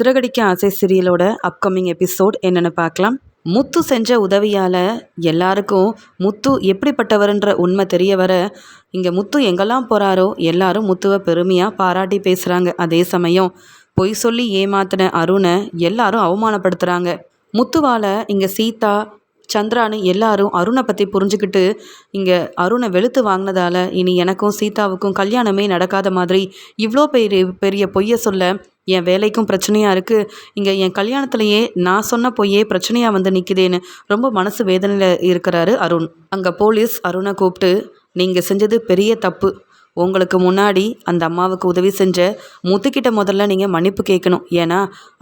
சிறகடிக்க ஆசை சீரியலோட upcoming episode என்னென்னு பார்க்கலாம். முத்து செஞ்ச உதவியால் எல்லாருக்கும் முத்து எப்படிப்பட்டவர்ன்ற உண்மை தெரிய வர இங்கே முத்து எங்கெல்லாம் போகிறாரோ எல்லாரும் முத்துவை பெருமையாக பாராட்டி பேசுகிறாங்க அதே சமயம் பொய் சொல்லி ஏமாத்தின அருணை எல்லாரும் அவமானப்படுத்துகிறாங்க முத்துவால் இங்கே சீதா சந்திரான்னு எல்லாரும் அருணை பற்றி புரிஞ்சுக்கிட்டு இங்கே அருணை வெளுத்து வாங்கினதால இனி எனக்கும் சீதாவுக்கும் கல்யாணமே நடக்காத மாதிரி இவ்வளோ பெரிய பெரிய பொய்யை சொல்ல என் வேலைக்கும் பிரச்சனையாக இருக்குது இங்கே என் கல்யாணத்துலேயே நான் சொன்ன பொய்யே பிரச்சனையாக வந்து நிற்கிதேன்னு ரொம்ப மனசு வேதனையில் இருக்கிறாரு அருண். அங்கே போலீஸ் அருணை கூப்பிட்டு நீங்கள் செஞ்சது பெரிய தப்பு. உங்களுக்கு முன்னாடி அந்த அம்மாவுக்கு உதவி செஞ்ச முத்துக்கிட்ட முதல்ல நீங்கள் மன்னிப்பு கேட்கணும். ஏன்னா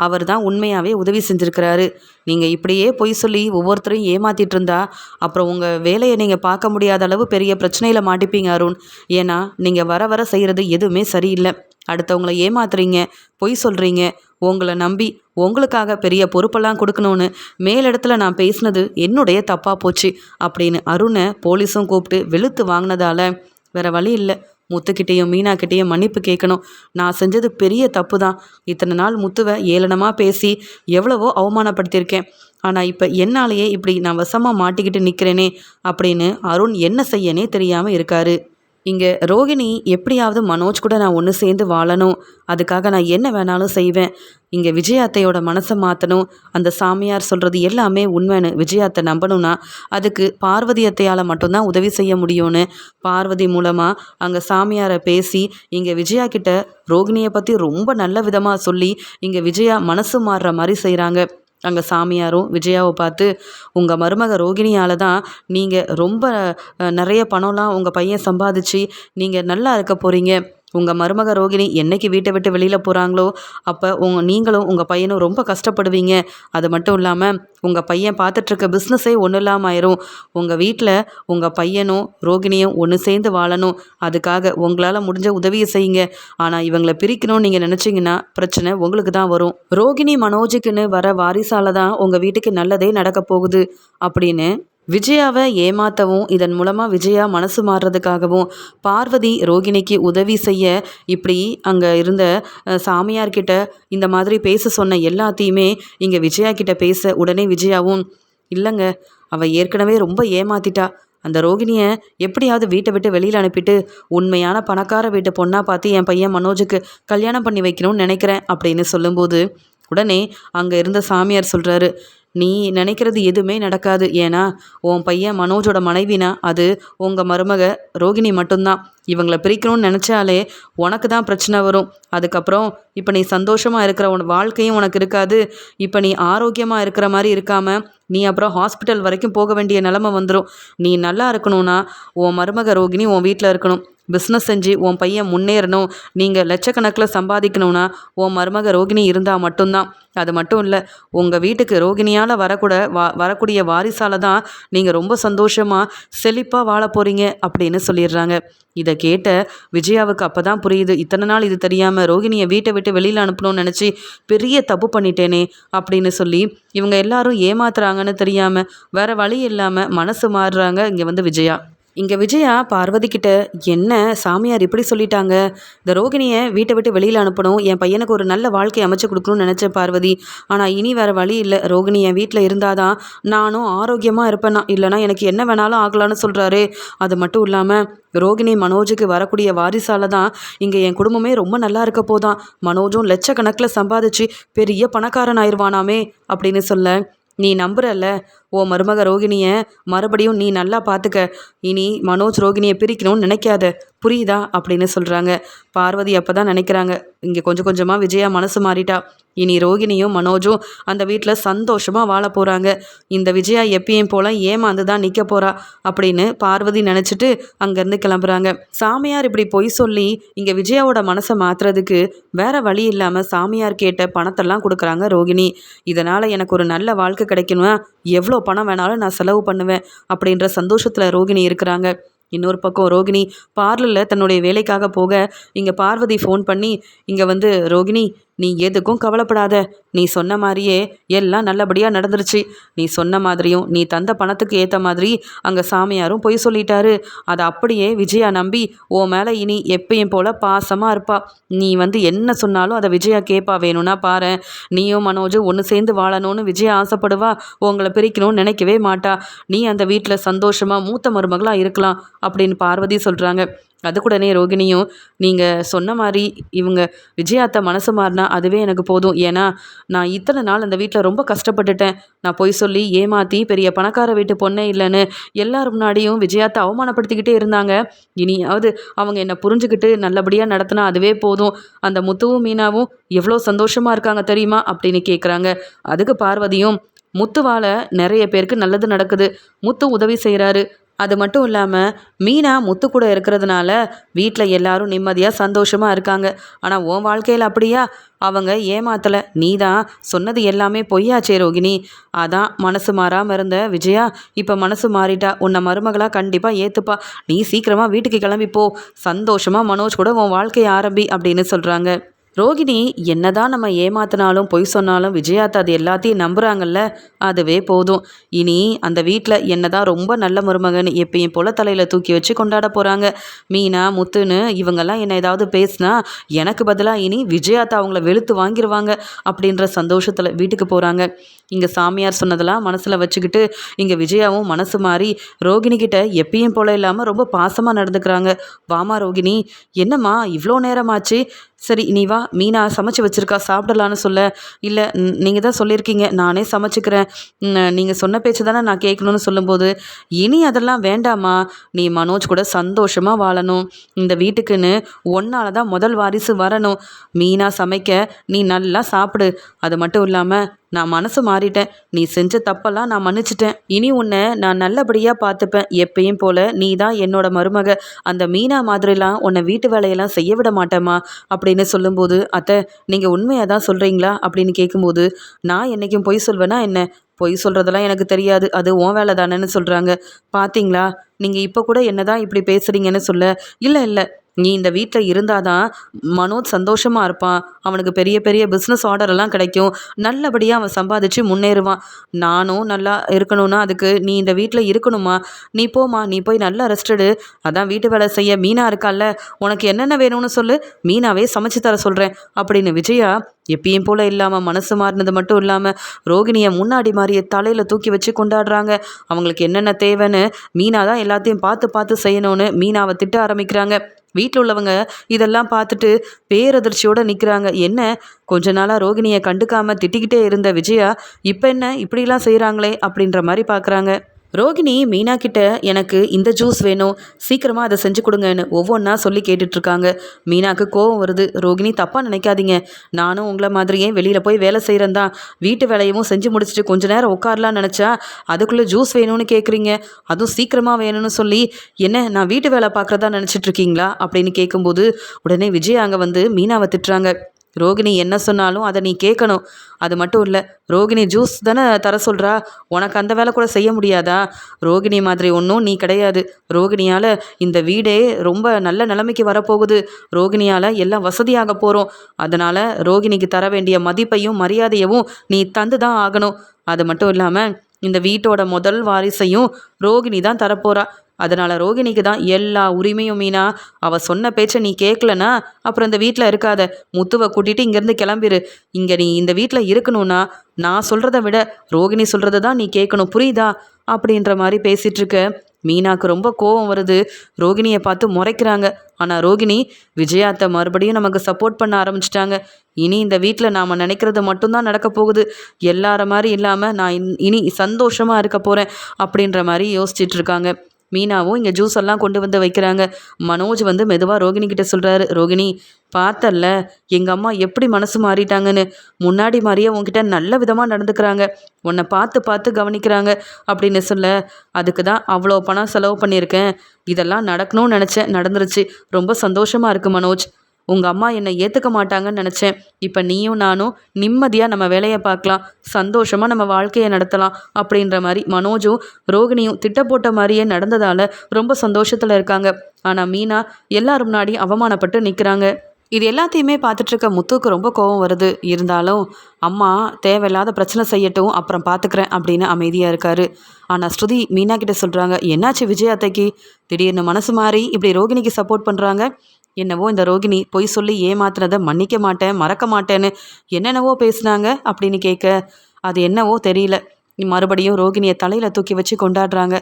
அவர் தான் உண்மையாகவே உதவி செஞ்சுருக்கிறாரு. நீங்கள் இப்படியே பொய் சொல்லி ஒவ்வொருத்தரையும் ஏமாற்றிட்டு இருந்தா அப்புறம் உங்கள் வேலையை நீங்கள் பார்க்க முடியாத அளவு பெரிய பிரச்சனையில் மாட்டிப்பீங்க அருண். ஏன்னா நீங்கள் வர வர செய்கிறது எதுவுமே சரியில்லை. அடுத்தவங்கள ஏமாத்துறீங்க பொய் சொல்கிறீங்க உங்களை நம்பி உங்களுக்காக பெரிய பொறுப்பெல்லாம் கொடுக்கணும்னு மேலிடத்துல நான் பேசினது என்னுடைய தப்பாக போச்சு அப்படின்னு அருணை போலீஸும் கூப்பிட்டு வெளுத்து வாங்கினதால வேற வழி இல்லை. முத்துக்கிட்டேயும் மீனாக்கிட்டேயும் மன்னிப்பு கேட்கணும். நான் செஞ்சது பெரிய தப்பு தான் இத்தனை நாள் முத்துவை ஏளனமாக பேசி எவ்வளவோ அவமானப்படுத்தியிருக்கேன். ஆனால் இப்போ என்னாலேயே இப்படி நான் வசமாக மாட்டிக்கிட்டு நிற்கிறேனே அப்படின்னு அருண் என்ன செய்யனே தெரியாமல் இருக்காரு. இங்கே ரோகிணி எப்படியாவது மனோஜ் கூட நான் ஒன்று சேர்ந்து வாழணும். அதுக்காக நான் என்ன வேணாலும் செய்வேன். இங்கே விஜயாத்தையோட மனசை மாற்றணும் அந்த சாமியார் சொல்கிறது எல்லாமே உண்மைன்னு விஜயாத்தை நம்பணும்னா அதுக்கு பார்வதி அத்தையால் மட்டும்தான் உதவி செய்ய முடியும்னு. பார்வதி மூலமாக அங்கே சாமியாரை பேசி இங்கே விஜயா கிட்ட ரோகிணியை பற்றி ரொம்ப நல்ல விதமாக சொல்லி இங்கே விஜயா மனசு மாறுற மாதிரி செய்கிறாங்க அங்கே சாமியாரும் விஜயாவை பார்த்து உங்கள் மருமக ரோகிணியால் தான் நீங்கள் ரொம்ப நிறைய பணம்லாம் உங்கள் பையன் சம்பாதிச்சு நீங்கள் நல்லா இருக்க போகிறீங்க உங்கள் மருமக ரோகிணி என்னைக்கு வீட்டை விட்டு வெளியில் போகிறாங்களோ அப்போ உங்கள் நீங்களும் உங்கள் பையனும் ரொம்ப கஷ்டப்படுவீங்க. அது மட்டும் இல்லாமல் உங்கள் பையன் பார்த்துட்ருக்க பிஸ்னஸே ஒன்றும் இல்லாமல் ஆயிரும். உங்கள் வீட்டில் உங்கள் பையனும் ரோகிணியும் ஒன்று சேர்ந்து வாழணும். அதுக்காக உங்களால் முடிஞ்ச உதவியை செய்யுங்க. ஆனால் இவங்களை பிரிக்கணும்னு நீங்கள் நினச்சிங்கன்னா பிரச்சனை உங்களுக்கு தான் வரும். ரோகிணி மனோஜுக்குன்னு வர வாரிசால தான் உங்கள் வீட்டுக்கு நல்லதே நடக்க போகுது. அப்படின்னு விஜயாவை ஏமாற்றவும் இதன் மூலமாக விஜயா மனசு மாறுறதுக்காகவும் பார்வதி ரோகிணிக்கு உதவி செய்ய இப்படி அங்கே இருந்த சாமியார்கிட்ட இந்த மாதிரி பேச சொன்ன எல்லாத்தையுமே இங்கே விஜயா கிட்ட பேச உடனே விஜயாவும் இல்லைங்க அவள் ஏற்கனவே ரொம்ப ஏமாத்திட்டா. அந்த ரோகிணியை எப்படியாவது வீட்டை விட்டு வெளியில் அனுப்பிட்டு உண்மையான பணக்கார வீட்டு பொண்ணாக பார்த்து என் பையன் மனோஜுக்கு கல்யாணம் பண்ணி வைக்கணும்னு நினைக்கிறேன் அப்படின்னு சொல்லும்போது உடனே அங்கே இருந்த சாமியார் சொல்கிறாரு நீ நினைக்கிறது எதுவுமே நடக்காது. ஏன்னா உன் பையன் மனோஜோட மனைவினா அது உங்கள் மருமக ரோகிணி மட்டும்தான். இவங்களை பிரிக்கணும்னு நினச்சாலே உனக்கு தான் பிரச்சனை வரும். அதுக்கப்புறம் இப்போ நீ சந்தோஷமாக இருக்கிற உன் வாழ்க்கையும் உனக்கு இருக்காது. இப்போ நீ ஆரோக்கியமாக இருக்கிற மாதிரி இருக்காமல் நீ அப்புறம் ஹாஸ்பிட்டல் வரைக்கும் போக வேண்டிய நிலமை வந்துடும் நீ நல்லா இருக்கணும்னா உன் மருமக ரோகிணி உன் வீட்டில் இருக்கணும். பிஸ்னஸ் செஞ்சு உன் பையன் முன்னேறணும். நீங்கள் லட்சக்கணக்கில் சம்பாதிக்கணும்னா உன் மருமக ரோகிணி இருந்தால் மட்டும்தான். அது மட்டும் இல்லை உங்கள் வீட்டுக்கு ரோகிணியால் வரக்கூட வா வரக்கூடிய வாரிசால் தான் நீங்கள் ரொம்ப சந்தோஷமாக செழிப்பாக வாழ போகிறீங்க அப்படின்னு சொல்லிடுறாங்க. இதை கேட்ட விஜயாவுக்கு அப்போ தான் புரியுது இத்தனை நாள் இது தெரியாமல் ரோகிணியை வீட்டை விட்டு வெளியில் அனுப்பணும்னு நினச்சி பெரிய தப்பு பண்ணிட்டேனே அப்படின்னு சொல்லி இவங்க எல்லாரும் ஏமாத்துறாங்கன்னு தெரியாமல் வேறு வழி இல்லாமல் மனசு மாறுறாங்க இங்கே வந்து விஜயா. இங்கே விஜயா பார்வதி கிட்ட என்ன? சாமியார் இப்படி சொல்லிட்டாங்க. இந்த ரோகிணியை வீட்டை விட்டு வெளியில் அனுப்பணும். என் பையனுக்கு ஒரு நல்ல வாழ்க்கை அமைச்சு கொடுக்கணும்னு நினச்சேன் பார்வதி. ஆனால் இனி வேறு வழி இல்லை. ரோகிணி என் வீட்டில் இருந்தால் தான் நானும் ஆரோக்கியமாக இருப்பேனா? இல்லைனா எனக்கு என்ன வேணாலும் ஆகலான்னு சொல்கிறாரு அது மட்டும் இல்லாமல் ரோகிணி மனோஜுக்கு வரக்கூடிய வாரிசால தான் இங்கே என் குடும்பமே ரொம்ப நல்லா இருக்க போதான் மனோஜும் லட்சக்கணக்கில் சம்பாதிச்சு பெரிய பணக்காரன் ஆயிடுவானாமே அப்படின்னு சொல்ல நீ நம்புறல்ல. ஓ மருமக ரோகிணியை மறுபடியும் நீ நல்லா பார்த்துக்க இனி மனோஜ் ரோகிணியை பிரிக்கணும்னு நினைக்காத. புரியுதா? அப்படின்னு சொல்கிறாங்க பார்வதி அப்போ தான் நினைக்கிறாங்க. இங்கே கொஞ்சம் கொஞ்சமாக விஜயா மனசு மாறிட்டா. இனி ரோகிணியும் மனோஜும் அந்த வீட்டில் சந்தோஷமாக வாழ போகிறாங்க இந்த விஜயா எப்பயும் போல் ஏமாந்து தான் நிற்க போகிறா அப்படின்னு பார்வதி நினச்சிட்டு அங்கேருந்து கிளம்புறாங்க. சாமியார் இப்படி பொய் சொல்லி இங்கே விஜயாவோட மனசை மாற்றுறதுக்கு வேற வழி இல்லாமல் சாமியார் கேட்ட பணத்தெல்லாம் கொடுக்குறாங்க ரோகிணி. இதனால் எனக்கு ஒரு நல்ல வாழ்க்கை கிடைக்கணும் எவ்வளோ பணம் வேணாலும் நான் செலவு பண்ணுவேன் அப்படின்ற சந்தோஷத்தில் ரோகிணி இருக்கிறாங்க. இன்னொரு பக்கம் ரோகிணி பார்லரில் தன்னுடைய வேலைக்காக போக இங்கே பார்வதி ஃபோன் பண்ணி இங்கே வந்து ரோகிணி நீ எதுக்கும் கவலைப்படாத. நீ சொன்ன மாதிரியே எல்லாம் நல்லபடியாக நடந்துருச்சு. நீ சொன்ன மாதிரியும் நீ தந்த பணத்துக்கு ஏற்ற மாதிரி அங்கே சாமியாரும் பொய் சொல்லிட்டாரு. அதை அப்படியே விஜயா நம்பி ஓ மேலே இனி எப்பயும் போல் பாசமாக இருப்பா. நீ வந்து என்ன சொன்னாலும் அதை விஜயா கேட்பா வேணும்னா பாரு. நீயும் மனோஜும் ஒன்று சேர்ந்து வாழணும்னு விஜயா ஆசைப்படுவா. உங்களை பிரிக்கணும்னு நினைக்கவே மாட்டா. நீ அந்த வீட்டில் சந்தோஷமாக மூத்த மருமகளாக இருக்கலாம் அப்படின்னு பார்வதி சொல்கிறாங்க அதுக்கூடனே ரோகிணியும் நீங்கள் சொன்ன மாதிரி இவங்க விஜயாத்த மனசு மாறினா அதுவே எனக்கு போதும். ஏன்னா நான் இத்தனை நாள் அந்த வீட்டில் ரொம்ப கஷ்டப்பட்டுட்டேன். நான் பொய் சொல்லி ஏமாற்றி பெரிய பணக்கார வீட்டு பொண்ணே இல்லைன்னு எல்லார் முன்னாடியும் விஜயாத்த அவமானப்படுத்திக்கிட்டே இருந்தாங்க. இனியாவது அவங்க என்னை புரிஞ்சுக்கிட்டு நல்லபடியாக நடத்தினா அதுவே போதும். அந்த முத்துவும் மீனாவும் எவ்வளோ சந்தோஷமாக இருக்காங்க தெரியுமா? அப்படின்னு கேட்குறாங்க அதுக்கு பார்வதியும் முத்துவால் நிறைய பேருக்கு நல்லது நடக்குது. முத்து உதவி செய்கிறாரு அது மட்டும் இல்லாமல் மீனா முத்து கூட இருக்கிறதுனால வீட்டில் எல்லாரும் நிம்மதியாக சந்தோஷமாக இருக்காங்க. ஆனால் உன் வாழ்க்கையில் அப்படியா? அவங்க ஏமாத்தலை. நீ தான் சொன்னது எல்லாமே பொய்யாச்சே ரோகிணி. அதான் மனசு மாறாமல் இருந்த விஜயா. இப்போ மனசு மாறிட்டா உன்னை மருமகளாக கண்டிப்பாக ஏற்றுப்பா நீ சீக்கிரமாக வீட்டுக்கு கிளம்பி போ. சந்தோஷமாக மனோஜ் கூட உன் வாழ்க்கையை ஆரம்பி அப்படின்னு சொல்கிறாங்க ரோகிணி என்னதான் நம்ம ஏமாத்தினாலும் பொய் சொன்னாலும் விஜயாத்த அது எல்லாத்தையும் நம்புகிறாங்கல்ல அதுவே போதும். இனி அந்த வீட்டில் என்னதான் ரொம்ப நல்ல மருமகன் எப்பயும் போல தலையில் தூக்கி வச்சு கொண்டாட போகிறாங்க மீனா முத்துன்னு இவங்கெல்லாம் என்ன ஏதாவது பேசினா எனக்கு பதிலாக இனி விஜயாத்தா அவங்கள வெளுத்து வாங்கிடுவாங்க அப்படின்ற சந்தோஷத்தில் வீட்டுக்கு போகிறாங்க இங்கே சாமியார் சொன்னதெல்லாம் மனசில் வச்சுக்கிட்டு இங்கே விஜயாவும் மனசு மாறி ரோகிணிக்கிட்ட எப்பயும் போல இல்லாமல் ரொம்ப பாசமாக நடந்துக்கிறாங்க. வாமா ரோகிணி என்னம்மா இவ்வளோ நேரமாச்சு? சரி நீ வா மீனா சமைச்சு வச்சுருக்கா சாப்பிடலான்னு சொல்ல. இல்லை நீங்கள் தான் சொல்லியிருக்கீங்க நானே சமைச்சிக்கிறேன். நீங்கள் சொன்ன பேச்சு தானே நான் கேட்கணும்னு சொல்லும்போது இனி அதெல்லாம் வேண்டாமா நீ மனோஜ் கூட சந்தோஷமாக வாழணும். இந்த வீட்டுக்குன்னு ஒன்றால் தான் முதல் வாரிசு வரணும். மீனா சமைக்க நீ நல்லா சாப்பிடு. அது மட்டும் இல்லாமல் நான் மனசு மாறிட்டேன். நீ செஞ்ச தப்பெல்லாம் நான் மன்னிச்சிட்டேன். இனி உன்னை நான் நல்லபடியாக பார்த்துப்பேன். எப்பயும் போல் நீ தான் என்னோட மருமக. அந்த மீனா மாதிரிலாம் உன்னை வீட்டு வேலையெல்லாம் செய்ய விட மாட்டேம்மா அப்படின்னு சொல்லும்போது அத்தை நீங்கள் உண்மையாக தான் சொல்கிறீங்களா அப்படின்னு கேட்கும்போது நான் என்றைக்கும் பொய் சொல்வேனா என்ன? பொய் சொல்கிறதெல்லாம் எனக்கு தெரியாது. அது உன் வேலை தானேன்னு சொல்கிறாங்க பார்த்தீங்களா நீங்கள் இப்போ கூட என்ன தான் இப்படி பேசுகிறீங்கன்னு சொல்ல? இல்லை இல்லை. நீ இந்த வீட்டில் இருந்தால் தான் மனோஜ் சந்தோஷமாக இருப்பான். அவனுக்கு பெரிய பெரிய பிஸ்னஸ் ஆர்டரெல்லாம் கிடைக்கும். நல்லபடியாக அவன் சம்பாதிச்சு முன்னேறுவான். நானும் நல்லா இருக்கணும்னா அதுக்கு நீ இந்த வீட்டில் இருக்கணுமா? நீ போமா நீ போய் நல்லா ரெஸ்டடு அதான் வீட்டு வேலை செய்ய மீனா இருக்கால்ல. உனக்கு என்னென்ன வேணும்னு சொல்லு. மீனாவே சமைச்சு தர சொல்கிறேன் அப்படின்னு விஜயா எப்பயும் போல் இல்லாமல் மனசு மாறினது மட்டும் இல்லாமல் ரோகிணியை முன்னாடி மாதிரியே தலையில் தூக்கி வச்சு கொண்டாடுறாங்க. அவங்களுக்கு என்னென்ன தேவைன்னு மீனா தான் எல்லாத்தையும் பார்த்து பார்த்து செய்யணும்னு மீனாவை திட்ட ஆரம்பிக்கிறாங்க. வீட்டில் உள்ளவங்க இதெல்லாம் பார்த்துட்டு பேரதிர்ச்சியோடு நிற்கிறாங்க என்ன? கொஞ்ச நாளாக ரோகிணியை கண்டுக்காமல் திட்டிக்கிட்டே இருந்த விஜயா இப்போ என்ன? இப்படிலாம் செய்கிறாங்களே அப்படின்ற மாதிரி பார்க்குறாங்க. ரோகிணி மீனா கிட்ட எனக்கு இந்த ஜூஸ் வேணும். சீக்கிரமாக அதை செஞ்சு கொடுங்கன்னு ஒவ்வொன்றா சொல்லி கேட்டுட்ருக்காங்க. மீனாக்கு கோவம் வருது. ரோகிணி தப்பாக நினைக்காதீங்க. நானும் உங்களை மாதிரியே வெளியில் போய் வேலை செய்கிறேன் தான். வீட்டு வேலையவும் செஞ்சு முடிச்சுட்டு கொஞ்ச நேரம் உட்காரலான்னு நினச்சா அதுக்குள்ளே ஜூஸ் வேணும்னு கேட்குறீங்க அதுவும் சீக்கிரமாக வேணும்னு சொல்லி என்ன நான் வீட்டு வேலை பார்க்குறதா நினச்சிட்ருக்கீங்களா? அப்படின்னு கேட்கும்போது உடனே விஜய் அங்கே வந்து மீனாவை திட்டுறாங்க. ரோகிணி என்ன சொன்னாலும் அதை நீ கேட்கணும். அது மட்டும் இல்லை ரோகிணி ஜூஸ் தானே தர சொல்கிறா உனக்கு அந்த வேலை கூட செய்ய முடியாதா? ரோகிணி மாதிரி ஒன்றும் நீ கிடையாது. ரோகிணியால் இந்த வீடே ரொம்ப நல்ல நிலைமைக்கு வரப்போகுது. ரோகிணியால் எல்லாம் வசதியாக போகிறோம் அதனால் ரோகிணிக்கு தர வேண்டிய மதிப்பையும் மரியாதையவும் நீ தந்து தான் ஆகணும். அது மட்டும் இல்லாமல் இந்த வீட்டோட முதல் வாரிசையும் ரோகிணி தான் தரப்போகிறா அதனால் ரோகிணிக்கு தான் எல்லா உரிமையும் மீனா. அவள் சொன்ன பேச்சை நீ கேட்கலனா அப்புறம் இந்த வீட்டில் இருக்காத. முத்துவை கூட்டிகிட்டு இங்கேருந்து கிளம்பிரு. இங்கே நீ இந்த வீட்டில் இருக்கணும்னா நான் சொல்கிறத விட ரோகிணி சொல்கிறத தான் நீ கேட்கணும் புரியுதா? அப்படின்ற மாதிரி பேசிகிட்ருக்க மீனாக்கு ரொம்ப கோபம் வருது. ரோகிணியை பார்த்து முறைக்கிறாங்க. ஆனால் ரோகிணி விஜயாத்தை மறுபடியும் நமக்கு சப்போர்ட் பண்ண ஆரம்பிச்சிட்டாங்க. இனி இந்த வீட்டில் நாம் நினைக்கிறது மட்டும்தான் நடக்க போகுது. எல்லார மாதிரி இல்லாமல் நான் இனி சந்தோஷமாக இருக்க போகிறேன் அப்படின்ற மாதிரி யோசிச்சுட்ருக்காங்க மீனாவும் இங்கே ஜூஸ் எல்லாம் கொண்டு வந்து வைக்கிறாங்க. மனோஜ் வந்து மெதுவாக ரோகிணி கிட்ட சொல்கிறாரு ரோகிணி பார்த்தல்ல எங்கள் அம்மா எப்படி மனசு மாறிட்டாங்கன்னு? முன்னாடி மாதிரியே உங்ககிட்ட நல்ல விதமாக நடந்துக்கிறாங்க. உன்னை பார்த்து பார்த்து கவனிக்கிறாங்க அப்படின்னு சொல்ல அதுக்கு தான் அவ்வளோ பணம் செலவு பண்ணியிருக்கேன். இதெல்லாம் நடக்கணும்னு நினச்சேன் நடந்துருச்சு. ரொம்ப சந்தோஷமாக இருக்குது மனோஜ். உங்கள் அம்மா என்னை ஏற்றுக்க மாட்டாங்கன்னு நினச்சேன். இப்போ நீயும் நானும் நிம்மதியாக நம்ம வேலையை பார்க்கலாம். சந்தோஷமாக நம்ம வாழ்க்கையை நடத்தலாம் அப்படின்ற மாதிரி மனோஜும் ரோகிணியும் திட்ட போட்ட மாதிரியே நடந்ததால் ரொம்ப சந்தோஷத்தில் இருக்காங்க. ஆனால் மீனா எல்லாரும் முன்னாடி அவமானப்பட்டு நிற்கிறாங்க இது எல்லாத்தையுமே பார்த்துட்ருக்க முத்துக்கு ரொம்ப கோவம் வருது. இருந்தாலும் அம்மா தேவையில்லாத பிரச்சனை செய்யட்டும் அப்புறம் பார்த்துக்கிறேன் அப்படின்னு அமைதியாக இருக்காரு. ஆனால் ஸ்ருதி மீனா கிட்ட சொல்கிறாங்க என்னாச்சு விஜய் அத்தைக்கு? திடீர்னு மனசு மாறி இப்படி ரோகிணிக்கு சப்போர்ட் பண்ணுறாங்க என்னவோ இந்த ரோகிணி பொய் சொல்லி ஏமாத்துனதை மன்னிக்க மாட்டேன் மறக்க மாட்டேன்னு என்னென்னவோ பேசுனாங்க அப்படின்னு கேட்க அது என்னவோ தெரியல. மறுபடியும் ரோகிணியை தலையில் தூக்கி வச்சு கொண்டாடுறாங்க.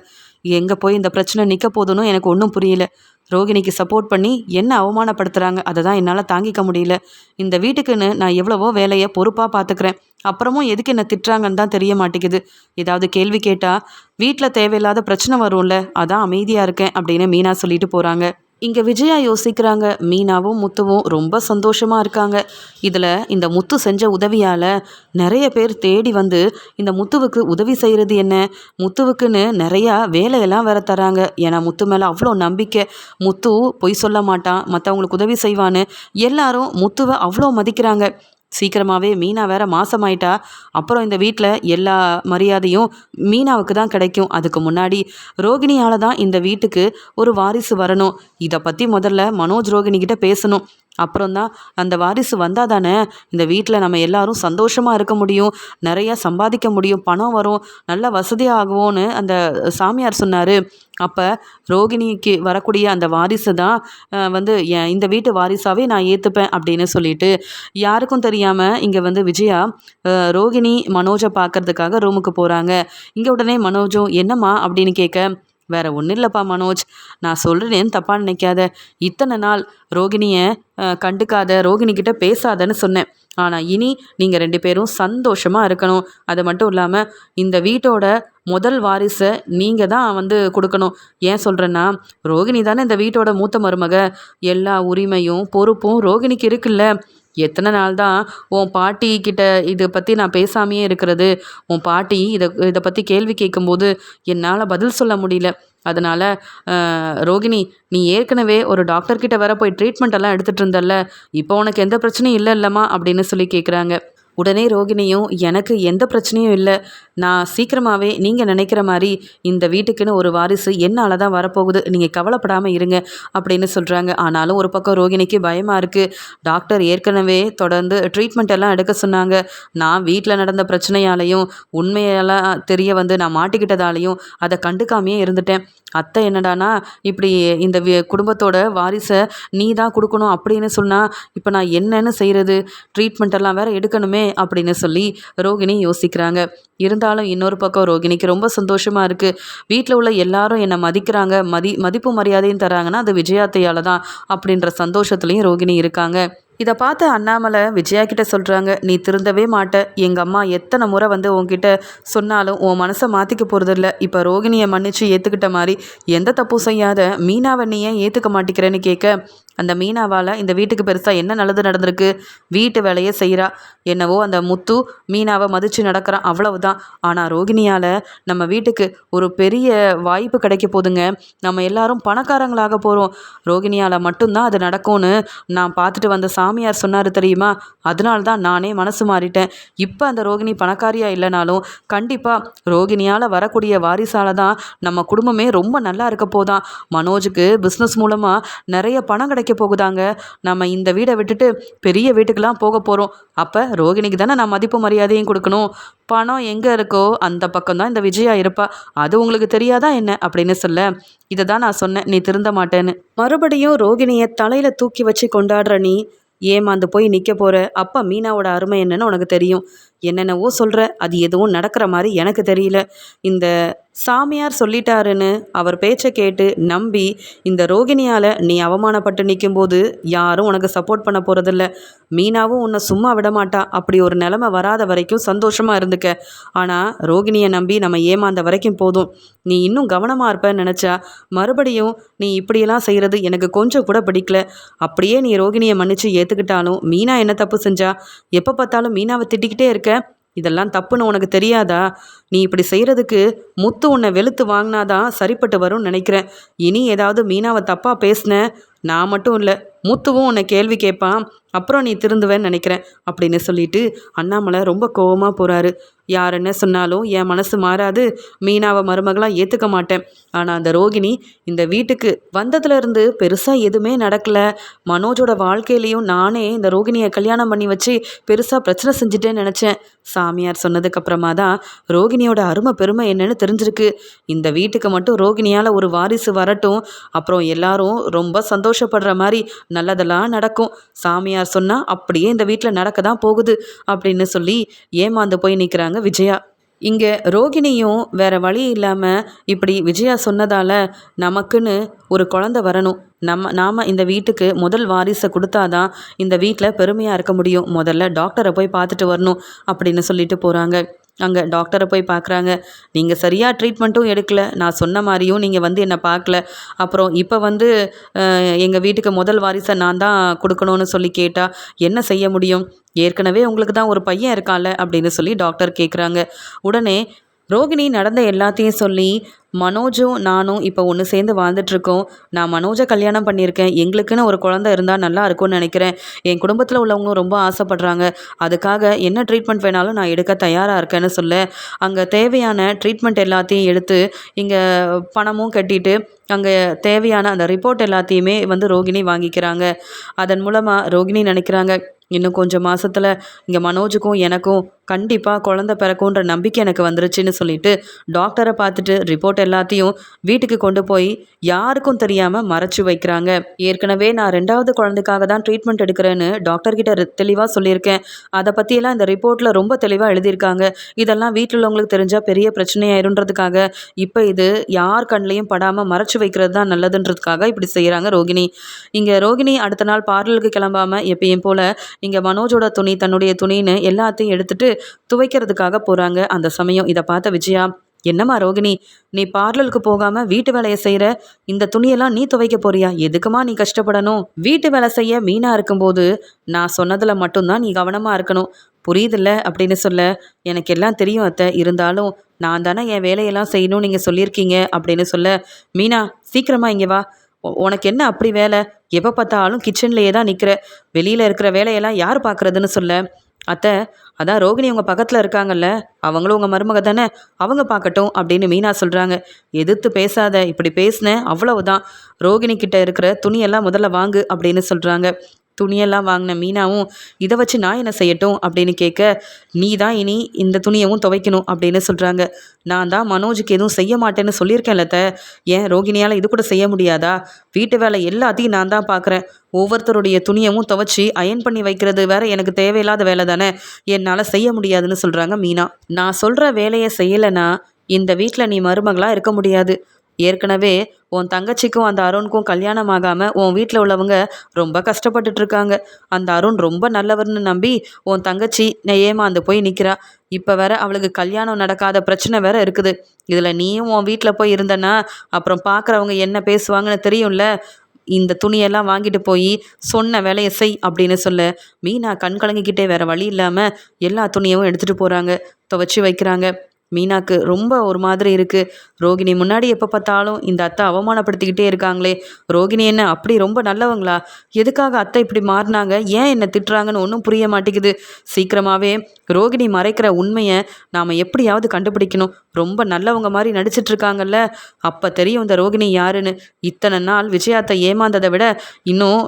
எங்கே போய் இந்த பிரச்சனை நிற்க போதுன்னு எனக்கு ஒன்றும் புரியல. ரோகிணிக்கு சப்போர்ட் பண்ணி என்ன அவமானப்படுத்துகிறாங்க அதை தான் என்னால் தாங்கிக்க முடியல. இந்த வீட்டுக்குன்னு நான் எவ்வளவோ வேலையை பொறுப்பாக பார்த்துக்கிறேன் அப்புறமும் எதுக்கு என்ன திட்டுறாங்கன்னு தான் தெரிய மாட்டேங்குது. ஏதாவது கேள்வி கேட்டால் வீட்டில் தேவையில்லாத பிரச்சனை வரும்ல அதான் அமைதியாக இருக்கேன் அப்படின்னு மீனா சொல்லிட்டு போகிறாங்க இங்கே விஜயா யோசிக்கிறாங்க மீனாவும் முத்துவும் ரொம்ப சந்தோஷமாக இருக்காங்க. இதில் இந்த முத்து செஞ்ச உதவியால் நிறைய பேர் தேடி வந்து இந்த முத்துவுக்கு உதவி செய்கிறது என்ன? முத்துவுக்குன்னு நிறையா வேலையெல்லாம் வேற தராங்க. ஏன்னா முத்து மேலே அவ்வளோ நம்பிக்கை. முத்து பொய் சொல்ல மாட்டான் மற்றவங்களுக்கு உதவி செய்வான்னு. எல்லாரும் முத்துவை அவ்வளோ மதிக்கிறாங்க. சீக்கிரமாகவே மீனா வேற மாசமாயிட்டா. அப்புறம் இந்த வீட்டில் எல்லா மரியாதையும் மீனாவுக்கு தான் கிடைக்கும். அதுக்கு முன்னாடி ரோகிணியால் தான் இந்த வீட்டுக்கு ஒரு வாரிசு வரணும். இதை பற்றி முதல்ல மனோஜ் ரோகிணிக்கிட்ட பேசணும். அப்புறம் தான் அந்த வாரிசு வந்தால் தானே இந்த வீட்டில் நம்ம எல்லாரும் சந்தோஷமாக இருக்க முடியும் நிறையா சம்பாதிக்க முடியும் பணம் வரும் நல்ல வசதியாகும்னு அந்த சாமியார் சொன்னார். அப்போ ரோகிணிக்கு வரக்கூடிய அந்த வாரிசு தான் வந்து என் இந்த வீட்டு வாரிசாகவே நான் ஏற்றுப்பேன் அப்படின்னு சொல்லிட்டு யாருக்கும் தெரியாமல் இங்கே வந்து விஜயா ரோகிணி மனோஜை பார்க்கறதுக்காக ரூமுக்கு போகிறாங்க இங்கே உடனே மனோஜும் என்னம்மா? அப்படின்னு கேட்க வேற ஒன்றும் இல்லைப்பா மனோஜ். நான் சொல்கிறேன்னு தப்பாக நினைக்காத. இத்தனை நாள் ரோகிணியை கண்டுக்காத ரோகிணிக்கிட்ட பேசாதன்னு சொன்னேன். ஆனால் இனி நீங்கள் ரெண்டு பேரும் சந்தோஷமாக இருக்கணும். அது மட்டும் இல்லாமல் இந்த வீட்டோட முதல் வாரிசை நீங்கள் தான் வந்து கொடுக்கணும். ஏன் சொல்கிறேன்னா ரோகிணி தானே இந்த வீட்டோட மூத்த மருமக. எல்லா உரிமையும் பொறுப்பும் ரோகிணிக்கு இருக்குல்ல. எத்தனை நாள் தான் உன் பாட்டி கிட்ட இதை பற்றி நான் பேசாமையே இருக்கிறது? உன் பாட்டி இதை இதை பற்றி கேள்வி கேட்கும்போது என்னால் பதில் சொல்ல முடியல. அதனால் ரோகிணி நீ ஏற்கனவே ஒரு டாக்டர்கிட்ட வர போய் ட்ரீட்மெண்ட் எல்லாம் எடுத்துகிட்டு இருந்தல்ல. இப்போ உனக்கு எந்த பிரச்சனையும் இல்லை இல்லைம்மா அப்படின்னு சொல்லி கேட்குறாங்க உடனே ரோகிணியும் எனக்கு எந்த பிரச்சனையும் இல்லை. நான் சீக்கிரமாகவே நீங்கள் நினைக்கிற மாதிரி இந்த வீட்டுக்குன்னு ஒரு வாரிசு என்னால் தான் வரப்போகுது. நீங்கள் கவலைப்படாமல் இருங்க அப்படின்னு சொல்கிறாங்க ஆனாலும் ஒரு பக்கம் ரோகிணிக்கு பயமாக இருக்குது டாக்டர் ஏற்கனவே தொடர்ந்து ட்ரீட்மெண்ட் எல்லாம் எடுக்க சொன்னாங்க. நான் வீட்டில் நடந்த பிரச்சனையாலையும் உண்மையெல்லாம் தெரிய வந்து நான் மாட்டிக்கிட்டதாலையும் அதை கண்டுக்காமையே இருந்துட்டேன். அத்தை என்னடானா இப்படி இந்த குடும்பத்தோட வாரிசை நீ தான் கொடுக்கணும் அப்படின்னு சொன்னால் இப்போ நான் என்னென்னு செய்கிறது ட்ரீட்மெண்ட் எல்லாம் வேறு எடுக்கணுமே. அப்படின்னு சொல்லி ரோகிணி யோசிக்கிறாங்க. இருந்தாலும் இன்னொரு பக்கம் ரோகிணிக்கு ரொம்ப சந்தோஷமாக இருக்குது வீட்டில் உள்ள எல்லாரும் என்னை மதிக்கிறாங்க. மதி மதிப்பு மரியாதையும் தராங்கன்னா அது விஜயாத்தையால் தான் அப்படின்ற சந்தோஷத்துலேயும் ரோகிணி இருக்காங்க. இதை பார்த்து அண்ணாமலை விஜயா கிட்ட சொல்கிறாங்க நீ திருந்தவே மாட்ட. எங்கள் அம்மா எத்தனை முறை வந்து உன்கிட்ட சொன்னாலும் உன் மனசை மாற்றிக்க போகிறதில்ல இப்போ ரோகிணியை மன்னிச்சு ஏற்றுக்கிட்ட மாதிரி எந்த தப்பும் செய்யாத. மீனாவை நீ ஏன் ஏற்றுக்க மாட்டேங்கிறேன்னு கேட்க அந்த மீனாவால் இந்த வீட்டுக்கு பெருசாக என்ன நல்லது நடந்திருக்கு? வீட்டு வேலையை செய்கிறா என்னவோ அந்த முத்து மீனாவை மதித்து நடக்கிறான் அவ்வளவுதான். ஆனால் ரோகிணியால் நம்ம வீட்டுக்கு ஒரு பெரிய வாய்ப்பு கிடைக்க போதுங்க. நம்ம எல்லாரும் பணக்காரங்களாக போகிறோம் ரோகிணியால் மட்டும்தான் அது நடக்கும்னு நான் பார்த்துட்டு வந்த சாமியார் சொன்னார் தெரியுமா? அதனால தான் நானே மனசு மாறிட்டேன். இப்போ அந்த ரோகிணி பணக்காரியாக இல்லைனாலும் கண்டிப்பாக ரோகிணியால் வரக்கூடிய வாரிசால தான் நம்ம குடும்பமே ரொம்ப நல்லா இருக்க போதான் மனோஜுக்கு பிஸ்னஸ் மூலமாக நிறைய பணம் கிடைக்க போகுதாங்க. நம்ம இந்த வீடை விட்டுட்டு பெரிய வீட்டுக்கெல்லாம் போக போகிறோம் அப்போ ரோகிணிக்கு தானே நான் மதிப்பு மரியாதையும் கொடுக்கணும்? பணம் எங்கே இருக்கோ அந்த பக்கம் தான் இந்த விஜயா இருப்பா. அது உங்களுக்கு தெரியாதா என்ன? அப்படின்னு சொல்ல இதை தான் நான் சொன்னேன். நீ திருந்த மாட்டேன்னு. மறுபடியும் ரோகிணியை தலையில் தூக்கி வச்சு கொண்டாடுற நீ ஏமாந்து போய் நிற்க போகிற அப்பா மீனாவோட அருமை என்னன்னு உனக்கு தெரியும். என்னென்னவோ சொல்கிற அது எதுவும் நடக்கிற மாதிரி எனக்கு தெரியல. இந்த சாமியார் சொல்லிட்டாருன்னு அவர் பேச்சை கேட்டு நம்பி இந்த ரோகிணியால் நீ அவமானப்பட்டு நிற்கும்போது யாரும் உனக்கு சப்போர்ட் பண்ண போகிறதில்ல மீனாவும் உன்னை சும்மா விடமாட்டா அப்படி ஒரு நிலமை வராத வரைக்கும் சந்தோஷமாக இருந்துக்க. ஆனால் ரோகிணியை நம்பி நம்ம ஏமாந்த வரைக்கும் போதும். நீ இன்னும் கவனமாக இருப்பேன்னு நினச்சா மறுபடியும் நீ இப்படியெல்லாம் செய்கிறது எனக்கு கொஞ்சம் கூட பிடிக்கல. அப்படியே நீ ரோகிணியை மன்னிச்சு ஏற்றுக்கிட்டாலும் மீனா என்ன தப்பு செஞ்சா? எப்போ பார்த்தாலும் மீனாவை திட்டிக்கிட்டே இருக்க. இதெல்லாம் தப்புன்னு உனக்கு தெரியாதா? நீ இப்படி செய்கிறதுக்கு முத்து உன்னை வெளுத்து வாங்கினாதான் சரிப்பட்டு வரும்னு நினைக்கிறேன். இனி ஏதாவது மீனாவை தப்பாக பேசின? நான் மட்டும் இல்லை முத்துவும் உன்னை கேள்வி கேட்பான். அப்புறம் நீ திருந்துவேன்னு நினைக்கிறேன் அப்படின்னு சொல்லிட்டு அண்ணாமலை ரொம்ப கோபமாக போகிறாரு யார் என்ன சொன்னாலும் என் மனசு மாறாது. மீனாவை மருமகளாக ஏற்றுக்க மாட்டேன். ஆனால் அந்த ரோகிணி இந்த வீட்டுக்கு வந்ததுலேருந்து பெருசாக எதுவுமே நடக்கல. மனோஜோட வாழ்க்கையிலையும் நானே இந்த ரோகிணியை கல்யாணம் பண்ணி வச்சு பெருசாக பிரச்சனை செஞ்சுட்டேன்னு நினச்சேன். சாமியார் சொன்னதுக்கப்புறமா தான் ரோகிணியோட அருமை பெருமை என்னன்னு தெரிஞ்சிருக்கு. இந்த வீட்டுக்கு மட்டும் ரோகிணியால் ஒரு வாரிசு வரட்டும். அப்புறம் எல்லாரும் ரொம்ப சந்தோஷப்படுற மாதிரி நல்லதெல்லாம் நடக்கும். சாமியார் சொன்னால் அப்படியே இந்த வீட்டில் நடக்க தான் போகுது அப்படின்னு சொல்லி ஏமாந்து போய் நிற்கிறாங்க விஜயா. இங்கே ரோகிணியும் வேற வழி இல்லாமல் இப்படி விஜயா சொன்னதால் நமக்குன்னு ஒரு குழந்த வரணும். நம்ம நாம் இந்த வீட்டுக்கு முதல் வாரிசை கொடுத்தாதான் இந்த வீட்டில் பெருமையாக இருக்க முடியும். முதல்ல டாக்டரை போய் பார்த்துட்டு வரணும் அப்படின்னு சொல்லிட்டு போகிறாங்க அங்கே டாக்டரை போய் பார்க்குறாங்க நீங்கள் சரியாக ட்ரீட்மெண்ட்டும் எடுக்கல. நான் சொன்ன மாதிரியும் நீங்கள் வந்து என்னை பார்க்கல அப்புறம் இப்போ வந்து எங்கள் வீட்டுக்கு முதல் வாரிசை நான் தான் கொடுக்கணும்னு சொல்லி கேட்டால் என்ன செய்ய முடியும்? ஏற்கனவே உங்களுக்கு தான் ஒரு பையன் இருக்கான்ல? அப்படின்னு சொல்லி டாக்டர் கேட்குறாங்க உடனே ரோகிணி நடந்த எல்லாத்தையும் சொல்லி மனோஜும் நானும் இப்போ ஒன்று சேர்ந்து வாழ்ந்துட்டுருக்கோம். நான் மனோஜை கல்யாணம் பண்ணியிருக்கேன். எங்களுக்குன்னு ஒரு குழந்த இருந்தால் நல்லா இருக்கும்னு நினைக்கிறேன். என் குடும்பத்தில் உள்ளவங்களும் ரொம்ப ஆசைப்பட்றாங்க. அதுக்காக என்ன ட்ரீட்மெண்ட் வேணாலும் நான் எடுக்க தயாராக இருக்கேன்னு சொல்ல. அங்கே தேவையான ட்ரீட்மெண்ட் எல்லாத்தையும் எடுத்து இங்கே பணமும் கட்டிட்டு அங்கே தேவையான அந்த ரிப்போர்ட் எல்லாத்தையுமே வந்து ரோகிணி வாங்கிக்கிறாங்க. அதன் மூலமாக ரோகிணி நினைக்கிறாங்க இன்னும் கொஞ்சம் மாதத்தில் இங்கே மனோஜுக்கும் எனக்கும் கண்டிப்பாக குழந்த பிறக்குன்ற நம்பிக்கை எனக்கு வந்துருச்சுன்னு சொல்லிட்டு டாக்டரை பார்த்துட்டு ரிப்போர்ட் எல்லாத்தையும் வீட்டுக்கு கொண்டு போய் யாருக்கும் தெரியாமல் மறைச்சு வைக்கிறாங்க. ஏற்கனவே நான் ரெண்டாவது குழந்தைக்காக தான் ட்ரீட்மெண்ட் எடுக்கிறேன்னு டாக்டர்கிட்ட தெளிவாக சொல்லியிருக்கேன். அதை பற்றியெல்லாம் இந்த ரிப்போர்ட்டில் ரொம்ப தெளிவாக எழுதியிருக்காங்க. இதெல்லாம் வீட்டில் உள்ளவங்களுக்கு தெரிஞ்சால் பெரிய பிரச்சனையாயிருன்றதுக்காக இப்போ இது யார் கண்லையும் படாமல் மறைச்சு வைக்கிறது தான் நல்லதுன்றதுக்காக இப்படி செய்கிறாங்க ரோகிணி. இங்கே ரோகிணி அடுத்த நாள் பார்லருக்கு கிளம்பாமல் எப்பயும் போல் இங்கே மனோஜோட துணி தன்னுடைய துணின்னு எல்லாத்தையும் எடுத்துட்டு துவைக்கிறதுக்காக போகிறாங்க அந்த சமயம் இதை பார்த்த விஜயா என்னம்மா ரோகிணி நீ பார்லருக்கு போகாமல் வீட்டு வேலையை செய்கிற இந்த துணியெல்லாம் நீ துவைக்க போறியா? எதுக்குமா நீ கஷ்டப்படணும்? வீட்டு வேலை செய்ய மீனாக இருக்கும்போது நான் சொன்னதில் மட்டும்தான் நீ கவனமாக இருக்கணும். புரியுதில்ல? அப்படின்னு சொல்ல எனக்கு எல்லாம் தெரியும் அத்தை. இருந்தாலும் நான் தானே என் வேலையெல்லாம் செய்யணும்னு நீங்கள் சொல்லியிருக்கீங்க. அப்படின்னு சொல்ல மீனா சீக்கிரமா இங்கே வா. உனக்கு என்ன அப்படி வேலை? எப்போ பார்த்தாலும் கிச்சன்லேயே தான் நிற்கிற வெளியில் இருக்கிற வேலையெல்லாம் யார் பார்க்குறதுன்னு சொல்ல அத்தை அதான் ரோகிணி உங்கள் பக்கத்தில் இருக்காங்கல்ல அவங்களும் உங்கள் மருமக தானே அவங்க பார்க்கட்டும் அப்படின்னு மீனா சொல்கிறாங்க எதிர்த்து பேசாத இப்படி பேசினேன் அவ்வளவுதான். ரோகிணி கிட்ட இருக்கிற துணியெல்லாம் முதல்ல வாங்கு அப்படின்னு சொல்கிறாங்க துணியெல்லாம் வாங்கின மீனாவும் இதை வச்சு நான் என்ன செய்யட்டும்? அப்படின்னு கேட்க நீ தான் இனி இந்த துணியவும் துவைக்கணும் அப்படின்னு சொல்கிறாங்க நான் தான் மனோஜுக்கு எதுவும் செய்ய மாட்டேன்னு சொல்லியிருக்கேன் லத்த ஏன் ரோகிணியால் இது கூட செய்ய முடியாதா? வீட்டு வேலை எல்லாத்தையும் நான் தான் பார்க்குறேன் ஒவ்வொருத்தருடைய துணியவும் துவைச்சி அயன் பண்ணி வைக்கிறது வேற எனக்கு தேவையில்லாத வேலை தானே. என்னால் செய்ய முடியாதுன்னு சொல்கிறாங்க மீனா. நான் சொல்கிற வேலையை செய்யலைன்னா இந்த வீட்டில் நீ மருமகளாக இருக்க முடியாது. ஏற்கனவே உன் தங்கச்சிக்கும் அந்த அருணுக்கும் கல்யாணம் ஆகாமல் உன் வீட்டில் உள்ளவங்க ரொம்ப கஷ்டப்பட்டுட்டு இருக்காங்க அந்த அருண் ரொம்ப நல்லவர்னு நம்பி உன் தங்கச்சி ஏமாந்து போய் நிற்கிறா இப்போ வேற அவளுக்கு கல்யாணம் நடக்காத பிரச்சனை வேற இருக்குது. இதில் நீயும் உன் வீட்டில் போய் இருந்தனா அப்புறம் பார்க்குறவங்க என்ன பேசுவாங்கன்னு தெரியும்ல? இந்த துணியெல்லாம் வாங்கிட்டு போய் சொன்ன வேலையை செய் அப்படின்னு சொல்ல. மீனா கண் கலங்கிக்கிட்டே வேற வழி இல்லாமல் எல்லா துணியவும் எடுத்துகிட்டு போகிறாங்க துவச்சி வைக்கிறாங்க. மீனாக்கு ரொம்ப ஒரு மாதிரி இருக்குது ரோகிணி முன்னாடி எப்போ பார்த்தாலும் இந்த அத்தை அவமானப்படுத்திக்கிட்டே இருக்காங்களே. ரோகிணி என்ன அப்படி ரொம்ப நல்லவங்களா? எதுக்காக அத்தை இப்படி மாறினாங்க? ஏன் என்னை திட்டுறாங்கன்னு ஒன்றும் புரிய மாட்டேங்குது. சீக்கிரமாகவே ரோகிணி மறைக்கிற உண்மையை நாம் எப்படியாவது கண்டுபிடிக்கணும். ரொம்ப நல்லவங்க மாதிரி நடிச்சிட்டு இருக்காங்கல்ல அப்போ தெரியும் இந்த ரோகிணி யாருன்னு. இத்தனை நாள் விஜயாத்தை ஏமாந்ததை விட இன்னும்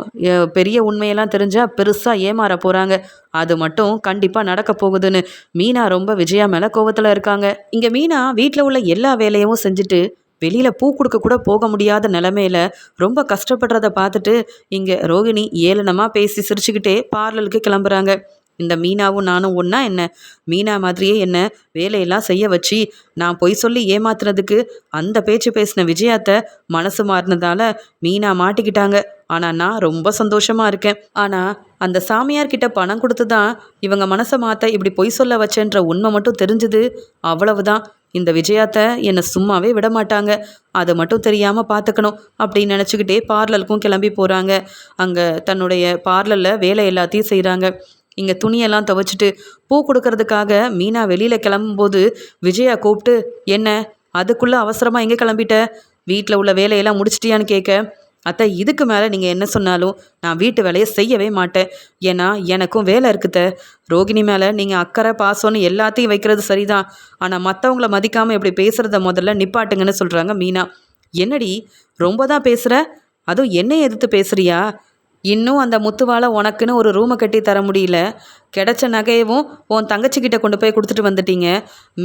பெரிய உண்மையெல்லாம் தெரிஞ்சால் பெருசாக ஏமாற போகிறாங்க அது மட்டும் கண்டிப்பாக நடக்க போகுதுன்னு. மீனா ரொம்ப விஜயா மேலே கோவத்தில் இருக்காங்க. இங்கே மீனா வீட்டில் உள்ள எல்லா வேலையும் செஞ்சுட்டு வெளியில் பூ கொடுக்க கூட போக முடியாத நிலமையில ரொம்ப கஷ்டப்படுறத பார்த்துட்டு இங்கே ரோகிணி ஏளனமாக பேசி சிரிச்சுக்கிட்டே பார்லருக்கு கிளம்புறாங்க. இந்த மீனாவும் நானும் ஒன்றா என்ன? மீனா மாதிரியே என்ன வேலையெல்லாம் செய்ய வச்சு நான் பொய் சொல்லி ஏமாத்துறதுக்கு அந்த பேச்சு பேசின விஜயாத்த மனசு மாறினதால மீனா மாட்டிக்கிட்டாங்க. ஆனால் நான் ரொம்ப சந்தோஷமாக இருக்கேன். ஆனால் அந்த சாமியார்கிட்ட பணம் கொடுத்து தான் இவங்க மனசை மாற்ற இப்படி பொய் சொல்ல வச்சேன்ற உண்மை மட்டும் தெரிஞ்சுது. அவ்வளவுதான். இந்த விஜயாத்த என்னை சும்மாவே விட மாட்டாங்க. அதை மட்டும் தெரியாமல் பார்த்துக்கணும் அப்படின்னு நினச்சிக்கிட்டே பார்லருக்கும் கிளம்பி போகிறாங்க அங்கே தன்னுடைய பார்லரில் வேலை எல்லாத்தையும் செய்கிறாங்க இங்கே துணியெல்லாம் துவைச்சிட்டு பூ கொடுக்கறதுக்காக மீனா வெளியில் கிளம்பும்போது விஜயா கூப்பிட்டு என்ன? அதுக்குள்ளே அவசரமாக எங்கே கிளம்பிட்ட? வீட்டில் உள்ள வேலையெல்லாம் முடிச்சிட்டியான்னு கேட்க அத்தை இதுக்கு மேலே நீங்கள் என்ன சொன்னாலும் நான் வீட்டு வேலையை செய்யவே மாட்டேன். ஏன்னா எனக்கும் வேலை இருக்குத்த ரோகிணி மேலே நீங்கள் அக்கறை பாசம்னு எல்லாத்தையும் வைக்கிறது சரிதான். ஆனால் மற்றவங்கள மதிக்காமல் இப்படி பேசுகிறத முதல்ல நிப்பாட்டுங்கன்னு சொல்கிறாங்க மீனா. என்னடி? ரொம்ப தான் பேசுகிற அதுவும் என்னை எதிர்த்து பேசுறியா? இன்னும் அந்த முத்துவால உனக்குன்னு ஒரு ரூமை கட்டி தர முடியல. கிடைச்ச நகையவும் உன் தங்கச்சிக்கிட்ட கொண்டு போய் கொடுத்துட்டு வந்துட்டீங்க.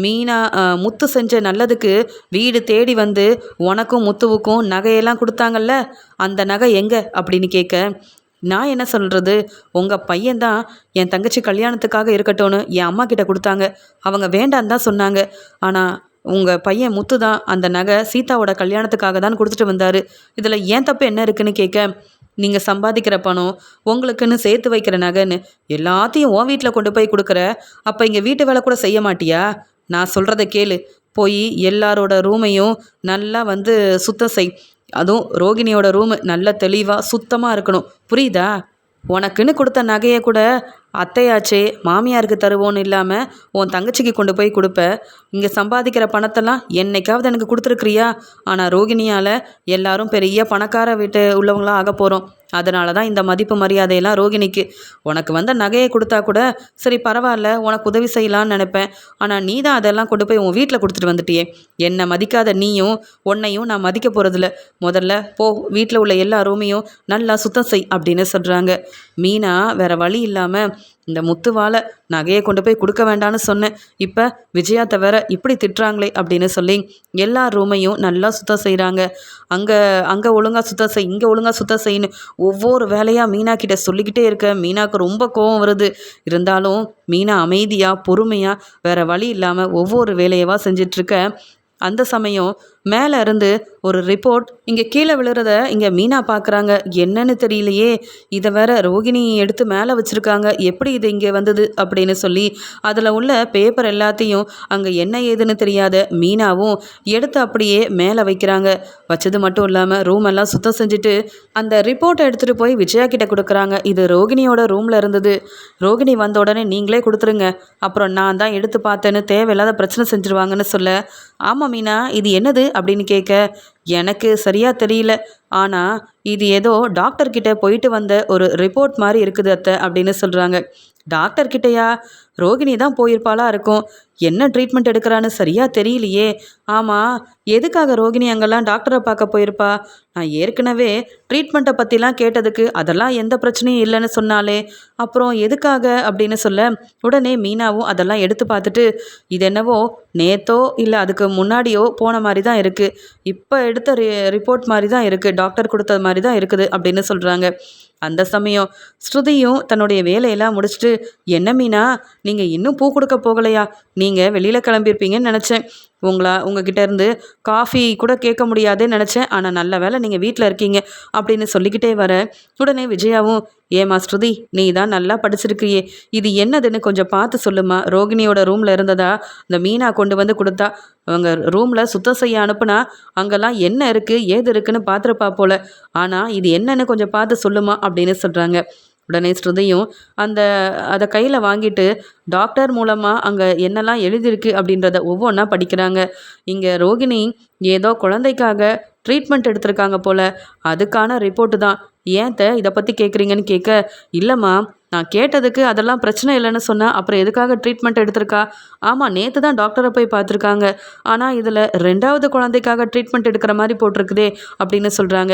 மீனா முத்து செஞ்ச நல்லதுக்கு வீடு தேடி வந்து உனக்கும் முத்துவுக்கும் நகையெல்லாம் கொடுத்தாங்கல்ல? அந்த நகை எங்கே? அப்படின்னு கேட்க நான் என்ன சொல்கிறது உங்கள் பையன்தான் என் தங்கச்சி கல்யாணத்துக்காக இருக்கட்டும்னு என் அம்மா கிட்ட கொடுத்தாங்க. அவங்க வேண்டான்னு தான் சொன்னாங்க. ஆனால் உங்கள் பையன் முத்து தான் அந்த நகை சீதாவோட கல்யாணத்துக்காக தான் கொடுத்துட்டு வந்தார். இதில் ஏன் தப்பு என்ன இருக்குன்னு கேட்க நீங்கள் சம்பாதிக்கிற பணம் உங்களுக்குன்னு சேர்த்து வைக்கிற நகைன்னு எல்லாத்தையும் உன் வீட்டில் கொண்டு போய் கொடுக்குற. அப்போ இங்கே வீட்டு வேலை கூட செய்ய மாட்டியா? நான் சொல்கிறத கேளு. போய் எல்லாரோட ரூமையும் நல்லா வந்து சுத்தம் செய். அதுவும் ரோகிணியோட ரூமு நல்ல தெளிவாக சுத்தமாக இருக்கணும். புரியுதா? உனக்குன்னு கொடுத்த நகையை கூட அத்தையாச்சே மாமியாருக்கு தருவோன்னு இல்லாமல் உன் தங்கச்சிக்கு கொண்டு போய் கொடுப்ப. இங்கே சம்பாதிக்கிற பணத்தெல்லாம் என்னைக்காவது எனக்கு கொடுத்துருக்குறியா? ஆனால் ரோகிணியால் எல்லாரும் பெரிய பணக்கார வீட்டு உள்ளவங்களாம் ஆக போகிறோம் அதனால தான் இந்த மதிப்பு மரியாதையெல்லாம் ரோகிணிக்கு. உனக்கு வந்த நகையை கொடுத்தா கூட சரி பரவாயில்ல உனக்கு உதவி செய்யலான்னு நினைப்பேன். ஆனால் நீ தான் அதெல்லாம் கொண்டு போய் உன் வீட்டில் கொடுத்துட்டு வந்துட்டியே. என்னை மதிக்காத நீயும் உன்னையும் நான் மதிக்க போகிறதில்ல முதல்ல போ வீட்டில் உள்ள எல்லா ரூமையும் நல்லா சுத்தம் செய் அப்படின்னு சொல்கிறாங்க மீனா வேற வழி இல்லாமல் இந்த முத்துவால நகையை கொண்டு போய் கொடுக்க வேண்டாம்னு சொன்னேன். இப்போ விஜயா தவிர இப்படி திட்டுறாங்களே அப்படின்னு சொல்லி எல்லா ரூமையும் நல்லா சுத்தம் செய்கிறாங்க அங்கே அங்கே ஒழுங்காக சுத்தம் செய் இங்கே ஒழுங்காக சுத்தம் செய்யணும் ஒவ்வொரு வேலையாக மீனா கிட்ட சொல்லிக்கிட்டே இருக்க. மீனாவுக்கு ரொம்ப கோவம் வருது. இருந்தாலும் மீனா அமைதியாக பொறுமையாக வேற வழி இல்லாமல் ஒவ்வொரு வேலையவா செஞ்சிட்ருக்க அந்த சமயம் மேலே இருந்து ஒரு ரிப்போர்ட் இங்கே கீழே விழுறத இங்கே மீனா பார்க்குறாங்க என்னன்னு தெரியலையே. இதை வேற ரோகிணி எடுத்து மேலே வச்சுருக்காங்க. எப்படி இது இங்கே வந்தது அப்படின்னு சொல்லி அதில் உள்ள பேப்பர் எல்லாத்தையும் அங்கே என்ன ஏதுன்னு தெரியாத மீனாவும் எடுத்து அப்படியே மேலே வைக்கிறாங்க. வச்சது மட்டும் இல்லாமல் ரூம் எல்லாம் சுத்தம் செஞ்சுட்டு அந்த ரிப்போர்ட்டை எடுத்துகிட்டு போய் விஜயா கிட்ட கொடுக்குறாங்க. இது ரோகிணியோட ரூமில் இருந்தது. ரோகிணி வந்த உடனே நீங்களே கொடுத்துருங்க. அப்புறம் நான் தான் எடுத்து பார்த்தேன்னு தேவையில்லாத பிரச்சனை செஞ்சுருவாங்கன்னு சொல்ல ஆமாம் மீனா இது என்னது? அப்படின்னு கேட்க எனக்கு சரியாக தெரியல. ஆனால் இது ஏதோ டாக்டர்கிட்ட போயிட்டு வந்த ஒரு ரிப்போர்ட் மாதிரி இருக்குது அத்தை அப்படின்னு சொல்கிறாங்க டாக்டர் கிட்டயா? ரோகிணி தான் போயிருப்பாளா இருக்கும். என்ன ட்ரீட்மெண்ட் எடுக்கிறான்னு சரியாக தெரியலையே. ஆமாம் எதுக்காக ரோகிணி அங்கெல்லாம் டாக்டரை பார்க்க போயிருப்பா? நான் ஏற்கனவே ட்ரீட்மெண்ட்டை பற்றிலாம் கேட்டதுக்கு அதெல்லாம் எந்த பிரச்சனையும் இல்லைன்னு சொன்னாலே அப்புறம் எதுக்காக அப்படின்னு சொல்ல உடனே மீனாவும் அதெல்லாம் எடுத்து பார்த்துட்டு இது என்னவோ நேத்தோ இல்லை அதுக்கு முன்னாடியோ போன மாதிரி தான் இருக்குது இப்போ எடுத்த ரி ரிப்போர்ட் மாதிரி தான் இருக்குது டாக்டர் கொடுத்தது மாதிரி தான் இருக்குது அப்படின்னு சொல்கிறாங்க அந்த சமயம் ஸ்ருதியும் தன்னுடைய வேலையெல்லாம் முடிச்சுட்டு என்ன மீனா? நீங்கள் இன்னும் பூ கொடுக்க போகலையா? நீங்கள் வெளியில் கிளம்பியிருப்பீங்கன்னு நினச்சேன். உங்களா உங்ககிட்ட இருந்து காஃபி கூட கேட்க முடியாதுன்னு நினச்சேன். ஆனால் நல்ல வேளை நீங்கள் வீட்டில் இருக்கீங்க அப்படின்னு சொல்லிக்கிட்டே வர உடனே விஜயாவும் ஏமா ஸ்ருதி நீ தான் நல்லா படிச்சிருக்கிறியே இது என்னதுன்னு கொஞ்சம் பார்த்து சொல்லுமா. ரோகிணியோட ரூமில் இருந்ததா? இந்த மீனா கொண்டு வந்து கொடுத்தா. அவங்க ரூமில் சுத்தம் செய்ய அனுப்புனா அங்கெல்லாம் என்ன இருக்குது ஏது இருக்குன்னு பார்த்துருப்பா போல. ஆனால் இது என்னன்னு கொஞ்சம் பார்த்து சொல்லுமா அப்படின்னு சொல்கிறாங்க உடனே ஸ்ருதியும் அந்த அதை கையில் வாங்கிட்டு டாக்டர் மூலமாக அங்கே என்னெல்லாம் எழுதியிருக்கு அப்படின்றத ஒவ்வொன்றா படிக்கிறாங்க. இங்கே ரோகிணி ஏதோ குழந்தைக்காக ட்ரீட்மெண்ட் எடுத்திருக்காங்க போல். அதுக்கான ரிப்போர்ட்டு தான். ஏன் த இதை பற்றி கேட்குறீங்கன்னு கேட்க இல்லைம்மா நான் கேட்டதுக்கு அதெல்லாம் பிரச்சனை இல்லைன்னு சொன்னேன். அப்புறம் எதுக்காக ட்ரீட்மெண்ட் எடுத்திருக்கா? ஆமாம் நேற்று தான் டாக்டரை போய் பார்த்துருக்காங்க. ஆனால் இதில் ரெண்டாவது குழந்தைக்காக ட்ரீட்மெண்ட் எடுக்கிற மாதிரி போட்டிருக்குதே அப்படின்னு சொல்கிறாங்க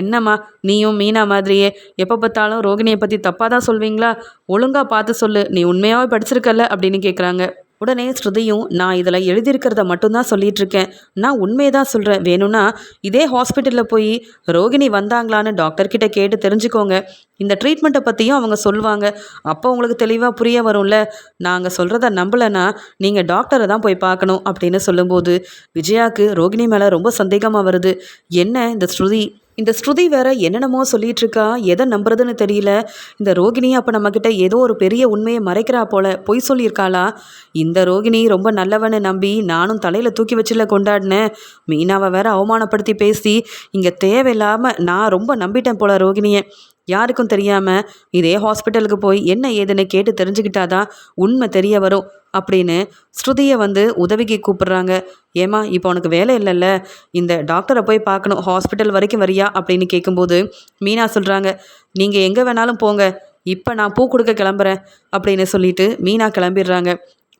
என்னம்மா நீயும் மீனா மாதிரியே எப்போ பார்த்தாலும் ரோகிணியை பற்றி தப்பாக தான் சொல்வீங்களா? ஒழுங்காக பார்த்து சொல்லு. நீ உண்மையாகவே படிச்சிருக்கல அப்படின்னு கேட்குறாங்க உடனே ஸ்ருதியும் நான் இதில் எழுதியிருக்கிறத மட்டும்தான் சொல்லிட்டு இருக்கேன் நான் உண்மையை தான் சொல்கிறேன் வேணும்னா இதே ஹாஸ்பிட்டலில் போய் ரோகிணி வந்தாங்களான்னு டாக்டர்கிட்ட கேட்டு தெரிஞ்சுக்கோங்க. இந்த ட்ரீட்மெண்ட்டை பற்றியும் அவங்க சொல்லுவாங்க. அப்போ உங்களுக்கு தெளிவாக புரிய வரும்ல. நாங்கள் சொல்கிறத நம்பலைன்னா நீங்கள் டாக்டரை தான் போய் பார்க்கணும் அப்படின்னு சொல்லும்போது விஜயாவுக்கு ரோகிணி மேலே ரொம்ப சந்தேகமாக வருது. என்ன இந்த ஸ்ருதி? இந்த ஸ்ருதி வேற என்னென்னமோ சொல்லிட்டு இருக்கா எதை நம்புறதுன்னு தெரியல. இந்த ரோகிணி அப்போ நம்மக்கிட்ட ஏதோ ஒரு பெரிய உண்மையை மறைக்கிறா போல பொய் சொல்லியிருக்காளா? இந்த ரோகிணி ரொம்ப நல்லவன்னு நம்பி நானும் தலையில் தூக்கி வச்சுல கொண்டாடினேன். மீனாவை வேற அவமானப்படுத்தி பேசி இங்கே தேவையில்லாமல் நான் ரொம்ப நம்பிட்டேன் போல ரோகிணியை. யாருக்கும் தெரியாமல் இதே ஹாஸ்பிட்டலுக்கு போய் என்ன ஏதுன்னு கேட்டு தெரிஞ்சுக்கிட்டாதான் உண்மை தெரிய வரும் அப்படின்னு ஸ்ருதியை வந்து உதவிக்கு கூப்பிடுறாங்க. ஏமா இப்போ உனக்கு வேலை இல்லைல்ல. இந்த டாக்டரை போய் பார்க்கணும். ஹாஸ்பிட்டல் வரைக்கும் வரியா? அப்படின்னு கேட்கும்போது மீனா சொல்கிறாங்க நீங்கள் எங்கே வேணாலும் போங்க. இப்போ நான் பூ கொடுக்க கிளம்புறேன். அப்படின்னு சொல்லிட்டு மீனா கிளம்பிடுறாங்க.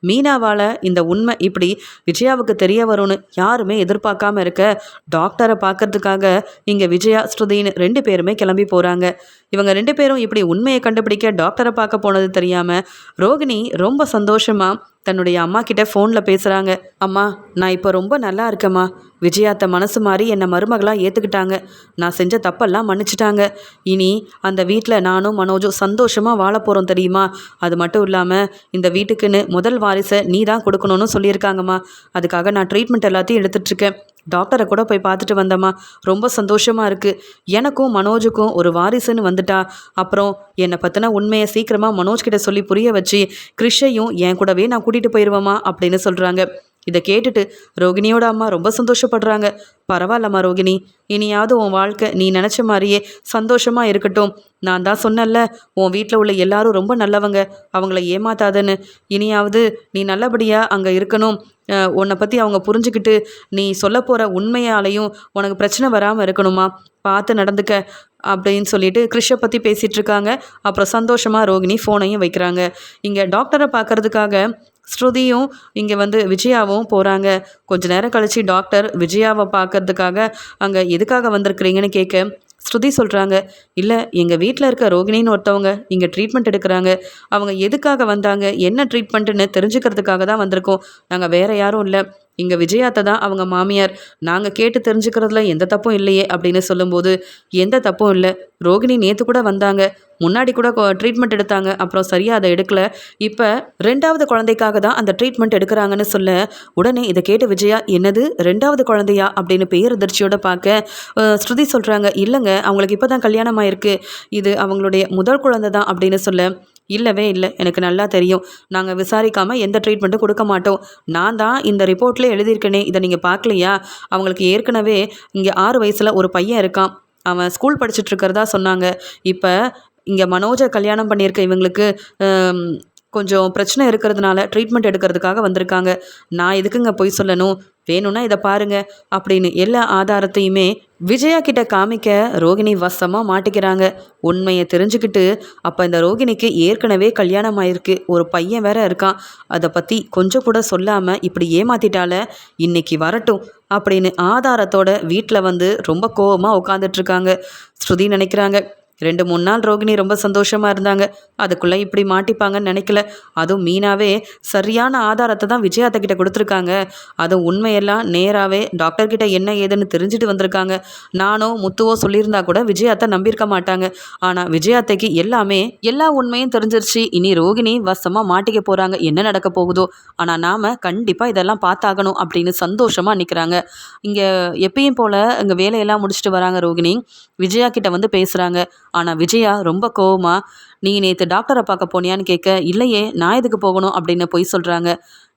மீனாவால் இந்த உண்மை இப்படி விஜயாவுக்கு தெரிய வரும்னு யாருமே எதிர்பார்க்காம இருக்க டாக்டரை பார்க்கறதுக்காக இங்கே விஜயா ஸ்ருதின்னு ரெண்டு பேருமே கிளம்பி போகிறாங்க இவங்க ரெண்டு பேரும் இப்படி உண்மையை கண்டுபிடிக்க டாக்டரை பார்க்க போனது தெரியாமல் ரோகிணி ரொம்ப சந்தோஷமாக தன்னுடைய அம்மா கிட்ட ஃபோனில் பேசுகிறாங்க அம்மா நான் இப்போ ரொம்ப நல்லா இருக்கேம்மா. விஜயாத்த மனசு மாறி என்னை மருமகளாக ஏற்றுக்கிட்டாங்க நான் செஞ்ச தப்பெல்லாம் மன்னிச்சிட்டாங்க. இனி அந்த வீட்டில் நானும் மனோஜும் சந்தோஷமாக வாழ போகிறோம் தெரியுமா? அது மட்டும் இல்லாமல் இந்த வீட்டுக்குன்னு முதல் வாரிசை நீ தான் கொடுக்கணும்னு சொல்லியிருக்காங்கம்மா. அதுக்காக நான் ட்ரீட்மெண்ட் எல்லாத்தையும் எடுத்துட்ருக்கேன் டாக்டரை கூட போய் பார்த்துட்டு வந்தம்மா. ரொம்ப சந்தோஷமாக இருக்குது எனக்கும் மனோஜுக்கும் ஒரு வாரிசுன்னு வந்துட்டா. அப்புறம் என்னை பற்றின உண்மையை சீக்கிரமாக மனோஜ் கிட்ட சொல்லி புரிய வச்சு கிறிஷையும் என் கூடவே நான் கூட்டிகிட்டு போயிடுவேம்மா அப்படின்னு சொல்கிறாங்க இதை கேட்டுட்டு ரோகிணியோட அம்மா ரொம்ப சந்தோஷப்படுறாங்க. பரவாயில்லம்மா ரோகிணி இனியாவது உன் வாழ்க்கை நீ நினச்ச மாதிரியே சந்தோஷமாக இருக்கட்டும். நான் தான் சொன்னேன்ல உன் வீட்டில் உள்ள எல்லாரும் ரொம்ப நல்லவங்க அவங்கள ஏமாத்தாதன்னு. இனியாவது நீ நல்லபடியாக அங்கே இருக்கணும். உன்னை பற்றி அவங்க புரிஞ்சுக்கிட்டு நீ சொல்ல போகிற உண்மையாலையும் உனக்கு பிரச்சனை வராமல் இருக்கணுமா பார்த்து நடந்துக்க அப்படின்னு சொல்லிட்டு கிருஷை பற்றி பேசிகிட்டு இருக்காங்க. அப்புறம் சந்தோஷமாக ரோகிணி ஃபோனையும் வைக்கிறாங்க. இங்கே டாக்டரை பார்க்கறதுக்காக ஸ்ருதியும் இங்கே வந்து விஜயாவும் போகிறாங்க கொஞ்ச நேரம் கழித்து டாக்டர் விஜயாவை பார்க்கறதுக்காக அங்கே எதுக்காக வந்திருக்கிறீங்கன்னு கேட்க ஸ்ருதி சொல்கிறாங்க இல்லை எங்கள் வீட்டில் இருக்க ரோகிணின்னு ஒருத்தவங்க இங்கே ட்ரீட்மெண்ட் எடுக்கிறாங்க. அவங்க எதுக்காக வந்தாங்க என்ன ட்ரீட்மெண்ட்டுன்னு தெரிஞ்சுக்கிறதுக்காக தான் வந்திருக்கோம். நாங்கள் வேறு யாரும் இல்லை. இங்கே விஜயாத்தை தான் அவங்க மாமியார். நாங்கள் கேட்டு தெரிஞ்சுக்கிறதுல எந்த தப்பும் இல்லையே அப்படின்னு சொல்லும்போது எந்த தப்பும் இல்லை. ரோகிணி நேற்று கூட வந்தாங்க. முன்னாடி கூட ட்ரீட்மெண்ட் எடுத்தாங்க. அப்புறம் சரியாக அதை எடுக்கல. இப்போ ரெண்டாவது குழந்தைக்காக தான் அந்த ட்ரீட்மெண்ட் எடுக்கிறாங்கன்னு சொல்ல உடனே இதை கேட்டு விஜயா என்னது? ரெண்டாவது குழந்தையா? அப்படின்னு பேரதிர்ச்சியோட பார்க்க ஸ்ருதி சொல்கிறாங்க இல்லைங்க அவங்களுக்கு இப்போ தான் கல்யாணம் ஆயிருக்கு இது அவங்களுடைய முதல் குழந்தை தான் அப்படின்னு சொல்ல இல்லவே இல்லை. எனக்கு நல்லா தெரியும். நாங்கள் விசாரிக்காமல் எந்த ட்ரீட்மெண்ட்டும் கொடுக்க மாட்டோம். நான் தான் இந்த ரிப்போர்ட்டில் எழுதியிருக்கேனே. இதை நீங்கள் பார்க்கலையா? அவங்களுக்கு ஏற்கனவே இங்கே ஆறு வயசில் ஒரு பையன் இருக்கான். அவன் ஸ்கூல் படிச்சுட்டு இருக்கிறதா சொன்னாங்க. இப்போ இங்கே மனோஜை கல்யாணம் பண்ணியிருக்க இவங்களுக்கு கொஞ்சம் பிரச்சனை இருக்கிறதுனால ட்ரீட்மெண்ட் எடுக்கிறதுக்காக வந்திருக்காங்க. நான் எதுக்குங்க போய் சொல்லணும்? வேணும்னா இதை பாருங்க அப்படின்னு எல்லா ஆதாரத்தையுமே விஜயா கிட்ட காமிக்க ரோகிணி வசமாக மாட்டிக்கிறாங்க. உண்மையை தெரிஞ்சுக்கிட்டு அப்போ இந்த ரோகிணிக்கு ஏற்கனவே கல்யாணம் ஆயிருக்கு ஒரு பையன் வேற இருக்கான். அதை பற்றி கொஞ்சம் கூட சொல்லாமல் இப்படி ஏமாத்திட்டால இன்னைக்கு வரட்டும் அப்படின்னு ஆதாரத்தோட வீட்டில் வந்து ரொம்ப கோவமாக உட்காந்துட்ருக்காங்க ஸ்ருதி நினைக்கிறாங்க ரெண்டு மூணு நாள் ரோகிணி ரொம்ப சந்தோஷமாக இருந்தாங்க. அதுக்குள்ளே இப்படி மாட்டிப்பாங்கன்னு நினைக்கல. அதுவும் மீனாவே சரியான ஆதாரத்தை தான் விஜயாத்த கிட்ட கொடுத்துருக்காங்க. அதுவும் உண்மையெல்லாம் நேராகவே டாக்டர்கிட்ட என்ன ஏதுன்னு தெரிஞ்சுட்டு வந்திருக்காங்க. நானோ முத்துவோ சொல்லியிருந்தா கூட விஜயாத்தை நம்பியிருக்க மாட்டாங்க. ஆனால் விஜயாத்தைக்கு எல்லாமே எல்லா உண்மையும் தெரிஞ்சிருச்சு. இனி ரோகிணி வசமாக மாட்டிக்க போகிறாங்க என்ன நடக்க போகுதோ. ஆனால் நாம் கண்டிப்பாக இதெல்லாம் பார்த்தாகணும் அப்படின்னு சந்தோஷமாக நிற்கிறாங்க இங்கே எப்பயும் போல் இங்கே வேலையெல்லாம் முடிச்சுட்டு வராங்க ரோகிணி. விஜயா கிட்ட வந்து பேசுகிறாங்க ஆனால் விஜயா ரொம்ப கோவமாக நீ நேற்று டாக்டரை பார்க்க போனியான்னு கேட்க இல்லையே நான் எதுக்கு போகணும்? அப்படின்னு பொய் சொல்கிறாங்க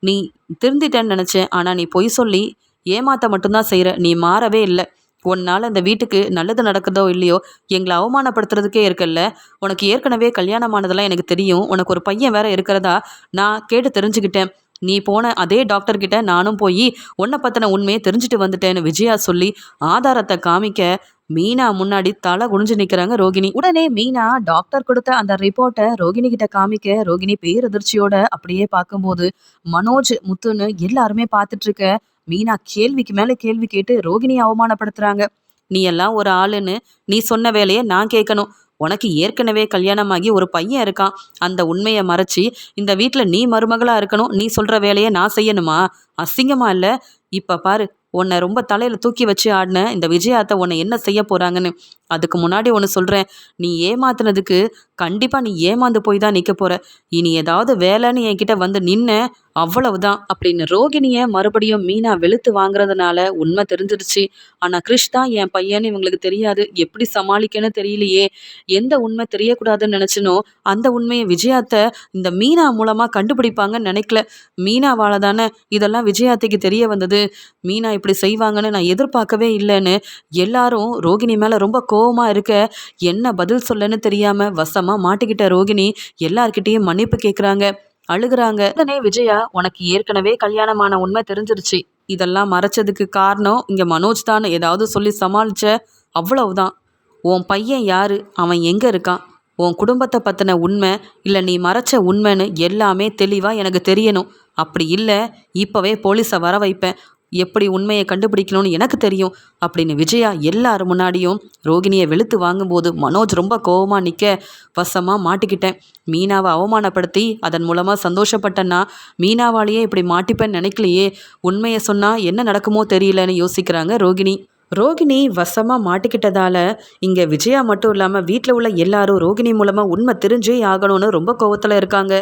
நீ திருந்திட்டேன்னு நினச்சேன் ஆனால் நீ பொய் சொல்லி ஏமாத்த மட்டும்தான் செய்கிற நீ மாறவே இல்லை. உன்னால் அந்த வீட்டுக்கு நல்லது நடக்குதோ இல்லையோ எங்களை அவமானப்படுத்துறதுக்கே இருக்குல்ல. உனக்கு ஏற்கனவே கல்யாணமானதெல்லாம் எனக்கு தெரியும். உனக்கு ஒரு பையன் வேற இருக்கிறதா? நான் கேட்டு தெரிஞ்சுக்கிட்டேன். நீ போன அதே டாக்டர்கிட்ட நானும் போய் உன்னை பற்றின உண்மையை தெரிஞ்சுட்டு வந்துட்டேன்னு விஜயா சொல்லி ஆதாரத்தை காமிக்க மீனா முன்னாடி தலை குனிஞ்சு நிற்கிறாங்க ரோகிணி. உடனே மீனா டாக்டர் கொடுத்த அந்த ரிப்போர்ட்டை ரோகிணி கிட்ட காமிக்க ரோகிணி பேரதிர்ச்சியோட அப்படியே பார்க்கும்போது மனோஜ் முத்துன்னு எல்லாருமே பார்த்துட்டு இருக்க. மீனா கேள்விக்கு மேலே கேள்வி கேட்டு ரோகிணியை அவமானப்படுத்துறாங்க. நீ எல்லாம் ஒரு ஆளுன்னு நீ சொன்ன வேலையை நான் கேட்கணும். உனக்கு ஏற்கனவே கல்யாணமாகி ஒரு பையன் இருக்கான். அந்த உண்மையை மறைச்சி இந்த வீட்டில் நீ மருமகளாக இருக்கணும். நீ சொல்கிற வேலையை நான் செய்யணுமா? அசிங்கமா இல்லை? இப்போ பாரு உன்னை ரொம்ப தலையில் தூக்கி வச்சு ஆடின இந்த விஜயாத்தை உன்னை என்ன செய்ய போகிறாங்கன்னு அதுக்கு முன்னாடி ஒன்று சொல்கிறேன் நீ ஏமாத்துனதுக்கு கண்டிப்பாக நீ ஏமாந்து போய் தான் நிற்க போகிற இனி ஏதாவது வேலைன்னு என்கிட்ட வந்து நின்ன அவ்வளவுதான் அப்படின்னு ரோகிணியை மறுபடியும் மீனா வெளுத்து வாங்குறதுனால உண்மை தெரிஞ்சிருச்சு ஆனால் கிறிஷ் தான் என் பையன்னு இவங்களுக்கு தெரியாது. எப்படி சமாளிக்கன்னு தெரியலையே. எந்த உண்மை தெரியக்கூடாதுன்னு நினச்சினோ அந்த உண்மையை விஜயாத்தை இந்த மீனா மூலமாக கண்டுபிடிப்பாங்கன்னு நினைக்கல. மீனாவால் தானே இதெல்லாம் விஜயாத்தைக்கு தெரிய வந்தது. மீனா இப்படி செய்வாங்கன்னு நான் எதிர்பார்க்கவே இல்லைன்னு எல்லாரும் ரோகிணி மேலே ரொம்ப கோவமாக இருக்க என்ன பதில் சொல்லன்னு தெரியாமல் வசமாக மாட்டிக்கிட்ட ரோகிணி எல்லார்கிட்டேயும் மன்னிப்பு கேட்குறாங்க அழுகுறாங்க. உடனே விஜயா உனக்கு ஏற்கனவே கல்யாணமான உண்மை தெரிஞ்சிருச்சு. இதெல்லாம் மறைச்சதுக்கு காரணம் இங்கே மனோஜ் தான் ஏதாவது சொல்லி சமாளித்த அவ்வளவுதான். உன் பையன் யாரு? அவன் எங்கே இருக்கான்? உன் குடும்பத்தை பற்றின உண்மை இல்லை நீ மறைச்ச உண்மைன்னு எல்லாமே தெளிவாக எனக்கு தெரியணும். அப்படி இல்லை இப்போவே போலீஸை வர வைப்பேன். எப்படி உண்மையை கண்டுபிடிக்கணும்னு எனக்கு தெரியும் அப்படின்னு விஜயா எல்லார் முன்னாடியும் ரோகிணியை வெளுத்து வாங்கும்போது மனோஜ் ரொம்ப கோவமாக நிற்க வசமாக மாட்டிக்கிட்டேன். மீனாவை அவமானப்படுத்தி அதன் மூலமாக சந்தோஷப்பட்டேன்னா மீனாவாலேயே இப்படி மாட்டிப்பேன்னு நினைக்கலையே உண்மையை சொன்னால் என்ன நடக்குமோ தெரியலன்னு யோசிக்கிறாங்க ரோகிணி. ரோகிணி வசமாக மாட்டிக்கிட்டதால இங்கே விஜயா மட்டும் இல்லாமல் வீட்டில் உள்ள எல்லாரும் ரோகிணி மூலமாக உண்மை தெரிஞ்சே ஆகணும்னு ரொம்ப கோவத்தில் இருக்காங்க.